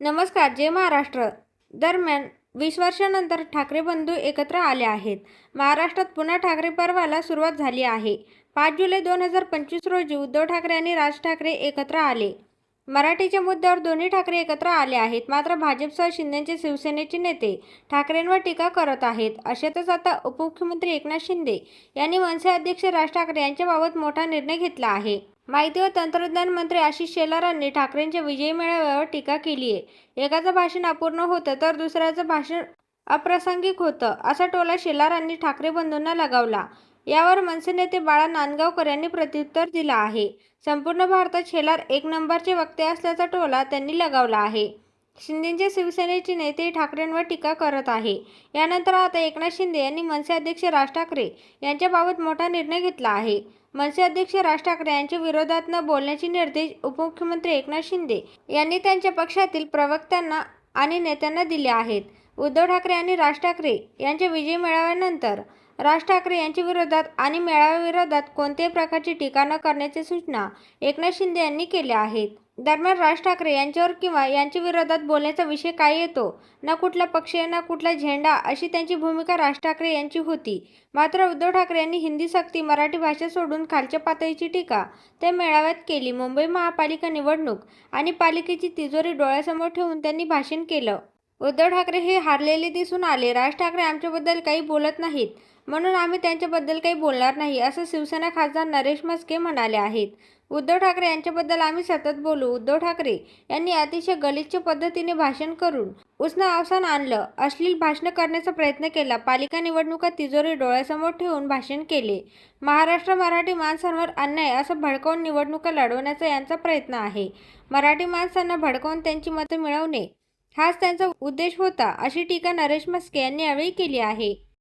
नमस्कार जय महाराष्ट्र. दरम्यान वीस वर्षानंतर ठाकरे बंधू एकत्र आले आहेत. महाराष्ट्रात पुन्हा ठाकरे पर्वाला सुरुवात झाली आहे. पाच जुलै दोन हजार पंचवीस रोजी उद्धव ठाकरे आणि राज ठाकरे एकत्र आले. मराठीच्या मुद्द्यावर दोन्ही ठाकरे एकत्र आले आहेत. मात्र भाजपसह शिंदेचे शिवसेनेचे नेते ठाकरेंवर टीका करत आहेत. अशातच आता उपमुख्यमंत्री एकनाथ शिंदे यांनी मनसे अध्यक्ष राज ठाकरे यांच्याबाबत मोठा निर्णय घेतला आहे. माहिती व तंत्रज्ञान मंत्री आशिष शेलारांनी ठाकरेंच्या विजयी मेळाव्यावर टीका केली आहे. एकाचं भाषण अपूर्ण होतं तर दुसऱ्याचं भाषण अप्रासंगिक होतं असा टोला शेलारांनी ठाकरे बंधूंना लगावला. यावर मनसे नेते बाळा नांदगावकर यांनी प्रत्युत्तर दिलं आहे. संपूर्ण भारतात शेलार एक नंबरचे वक्ते असल्याचा टोला त्यांनी लगावला आहे. शिंदेचे शिवसेनेचे नेते ठाकरेंवर टीका करत आहे. यानंतर आता एकनाथ शिंदे यांनी मनसे अध्यक्ष राज ठाकरे यांच्याबाबत मोठा निर्णय घेतला आहे. मनसे अध्यक्ष राज ठाकरे यांच्या विरोधात न बोलण्याचे निर्देश उपमुख्यमंत्री एकनाथ शिंदे यांनी त्यांच्या पक्षातील प्रवक्त्यांना आणि नेत्यांना दिले आहेत. उद्धव ठाकरे आणि राज ठाकरे यांच्या विजय मेळाव्यानंतर राज ठाकरे यांच्या विरोधात आणि मेळाव्याविरोधात कोणत्याही प्रकारची टीका न करण्याची सूचना एकनाथ शिंदे यांनी केल्या आहेत. दरम्यान राज ठाकरे यांच्यावर किंवा यांच्या विरोधात बोलण्याचा विषय काय येतो ना कुठला पक्ष ना कुठला झेंडा अशी त्यांची भूमिका राज ठाकरे यांची होती. मात्र उद्धव ठाकरे यांनी हिंदी सक्ती मराठी भाषा सोडून खालच्या पातळीची टीका त्या मेळाव्यात केली. मुंबई महापालिका निवडणूक आणि पालिकेची तिजोरी डोळ्यासमोर ठेवून त्यांनी भाषण केलं. उद्धव ठाकरे हे हारलेले दिसून आले. राज ठाकरे आमच्याबद्दल काही बोलत नाहीत. म्हणून आम्ही त्यांच्याबद्दल काही बोलणार नाही असं शिवसेना खासदार नरेश मस्के म्हणाले आहेत. उद्धव ठाकरे यांच्याबद्दल आम्ही सतत बोलू. उद्धव ठाकरे यांनी अतिशय गलिच्छ पद्धतीने भाषण करून उसनं अवसान आणलं. अश्लील भाषणं करण्याचा प्रयत्न केला. पालिका निवडणुका तिजोरी डोळ्यासमोर ठेवून भाषण केले. महाराष्ट्र मराठी माणसांवर अन्याय असं भडकवून निवडणुका लढवण्याचा यांचा प्रयत्न आहे. मराठी माणसांना भडकवून त्यांची मतं मिळवणे हाच त्यांचा उद्देश होता अशी टीका नरेश मस्के यांनी यावेळी केली आहे.